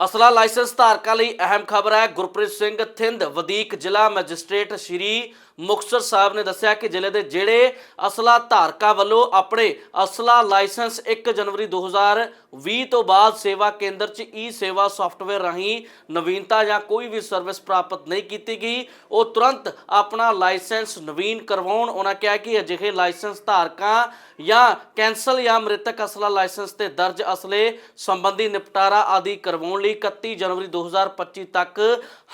ਅਸਲਾ licence ਧਾਰਕਾਂ ਲਈ ਅਹਿਮ ਖਬਰ ਹੈ। ਗੁਰਪ੍ਰੀਤ ਸਿੰਘ ਥਿੰਦ, ਵਧੀਕ ਜ਼ਿਲ੍ਹਾ ਮੈਜਿਸਟ੍ਰੇਟ ਸ਼੍ਰੀ ਮੁਕਤਸਰ ਸਾਹਿਬ ਨੇ ਦੱਸਿਆ ਕਿ ਜ਼ਿਲ੍ਹੇ ਦੇ ਜਿਹੜੇ ਅਸਲਾ ਧਾਰਕਾਂ ਵੱਲੋਂ ਆਪਣੇ ਅਸਲਾ ਲਾਇਸੈਂਸ 1 ਜਨਵਰੀ 2020 ਤੋਂ ਬਾਅਦ ਸੇਵਾ ਕੇਂਦਰ 'ਚ ਈ ਸੇਵਾ ਸੌਫਟਵੇਅਰ ਰਾਹੀਂ ਨਵੀਨਤਾ ਜਾਂ ਕੋਈ ਵੀ ਸਰਵਿਸ ਪ੍ਰਾਪਤ ਨਹੀਂ ਕੀਤੀ ਗਈ। ਉਹ ਤੁਰੰਤ ਆਪਣਾ ਲਾਇਸੈਂਸ ਨਵੀਨ ਕਰਵਾਉਣ। ਉਹਨਾਂ ਕਿਹਾ ਕਿ ਅਜਿਹੇ ਲਾਇਸੈਂਸ ਧਾਰਕਾਂ ਜਾਂ ਕੈਂਸਲ ਜਾਂ ਮ੍ਰਿਤਕ ਅਸਲਾ ਲਾਇਸੈਂਸ ਤੇ ਦਰਜ ਅਸਲੇ ਸੰਬੰਧੀ ਨਿਪਟਾਰਾ ਆਦਿ ਕਰਵਾਉਣ ਲਈ 31 ਜਨਵਰੀ 2025 ਤੱਕ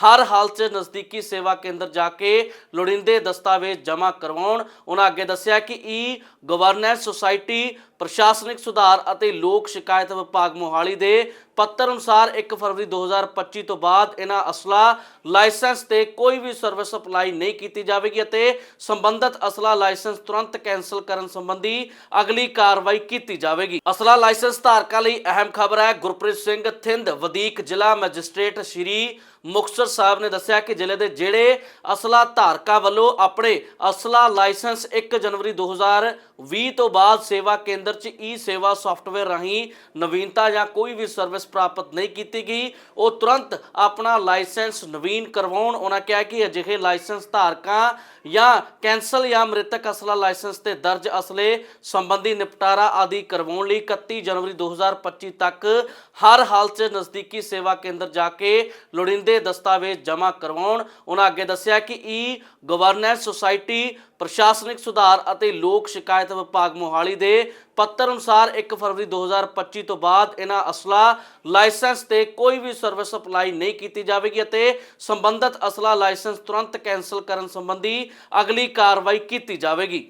ਹਰ ਹਾਲਤ 'ਚ ਨਜ਼ਦੀਕੀ ਸੇਵਾ ਕੇਂਦਰ ਜਾ ਕੇ ਲੋੜੀਂਦੇ ਦਸਤਾਵੇਜ਼ ਜਮ੍ਹਾਂ ਕਰਵਾਉਣ। ਉਹਨਾਂ ਅੱਗੇ ਦੱਸਿਆ ਕਿ ਈ ਗਵਰਨੈਂਸ ਸੁਸਾਇਟੀ ਪ੍ਰਸ਼ਾਸਨਿਕ ਸੁਧਾਰ ਅਤੇ ਲੋਕ ਸ਼ਿਕਾਇਤ ਵਿਭਾਗ ਮੋਹਾਲੀ ਦੇ ਪੱਤਰ ਅਨੁਸਾਰ 1 ਫਰਵਰੀ 2025 ਤੋਂ ਬਾਅਦ ਇਹਨਾਂ ਅਸਲਾ ਲਾਇਸੈਂਸ ਤੇ ਕੋਈ ਵੀ ਸਰਵਿਸ ਅਪਲਾਈ ਨਹੀਂ ਕੀਤੀ ਜਾਵੇਗੀ ਅਤੇ ਸੰਬੰਧਿਤ ਅਸਲਾ ਲਾਇਸੈਂਸ ਤੁਰੰਤ ਕੈਂਸਲ ਕਰਨ ਸੰਬੰਧੀ ਅਗਲੀ ਕਾਰਵਾਈ ਕੀਤੀ ਜਾਵੇਗੀ। ਅਸਲਾ ਲਾਇਸੈਂਸ ਧਾਰਕਾਂ ਲਈ ਅਹਿਮ ਖਬਰ ਹੈ। ਗੁਰਪ੍ਰੀਤ ਸਿੰਘ ਥਿੰਦ, ਵਧੀਕ ਜ਼ਿਲ੍ਹਾ ਮੈਜਿਸਟ੍ਰੇਟ ਸ਼੍ਰੀ ਮੁਕਤਸਰ ਸਾਹਿਬ ਨੇ ਦੱਸਿਆ ਕਿ ਜ਼ਿਲ੍ਹੇ ਦੇ ਜਿਹੜੇ ਅਸਲਾ ਧਾਰਕਾਂ ਵੱਲੋਂ ਆਪਣੇ ਅਸਲਾ ਲਾਇਸੈਂਸ 1 ਜਨਵਰੀ 2020 ਤੋਂ ਬਾਅਦ ਸੇਵਾ ਕੇਂਦਰ 'ਚ ਈ ਸੇਵਾ ਸੌਫਟਵੇਅਰ ਰਾਹੀਂ ਨਵੀਨਤਾ ਜਾਂ ਕੋਈ ਵੀ ਸਰਵਿਸ ਪ੍ਰਾਪਤ ਨਹੀਂ ਕੀਤੀ ਗਈ, ਉਹ ਤੁਰੰਤ ਆਪਣਾ ਲਾਇਸੈਂਸ ਨਵੀਨ ਕਰਵਾਉਣ, ਉਹਨਾਂ ਕਿਹਾ ਕਿ ਅਜਿਹੇ ਲਾਇਸੈਂਸ ਧਾਰਕਾਂ ਜਾਂ ਕੈਂਸਲ ਜਾਂ ਮ੍ਰਿਤਕ ਅਸਲਾ ਲਾਇਸੈਂਸ ਤੇ ਦਰਜ ਅਸਲੇ ਸੰਬੰਧੀ ਨਿਪਟਾਰਾ ਆਦਿ ਕਰਵਾਉਣ ਲਈ 31 ਜਨਵਰੀ 2025 ਤੱਕ ਹਰ ਹਾਲਤ 'ਚ ਨਜ਼ਦੀਕੀ ਸੇਵਾ ਕੇਂਦਰ ਜਾ ਕੇ ਲੋੜੀਂਦੇ ਦਸਤਾਵੇਜ਼ ਜਮ੍ਹਾਂ ਕਰਵਾਉਣ। ਉਹਨਾਂ ਅੱਗੇ ਦੱਸਿਆ ਕਿ ਈ ਗਵਰਨੈਂਸ ਸੁਸਾਇਟੀ, ਪ੍ਰਸ਼ਾਸਨਿਕ ਸੁਧਾਰ ਅਤੇ ਲੋਕ ਸ਼ਿਕਾਇਤ ਵਿਭਾਗ ਮੋਹਾਲੀ ਦੇ ਪੱਤਰ ਅਨੁਸਾਰ 1 ਫਰਵਰੀ 2025 ਤੋਂ ਬਾਅਦ ਇਹਨਾਂ ਅਸਲਾ ਲਾਇਸੈਂਸ ਤੇ ਕੋਈ ਵੀ ਸਰਵਿਸ ਅਪਲਾਈ ਨਹੀਂ ਕੀਤੀ ਜਾਵੇਗੀ ਅਤੇ ਸੰਬੰਧਿਤ ਅਸਲਾ ਲਾਇਸੈਂਸ ਤੁਰੰਤ ਕੈਂਸਲ ਕਰਨ ਸੰਬੰਧੀ ਅਗਲੀ ਕਾਰਵਾਈ ਕੀਤੀ ਜਾਵੇਗੀ।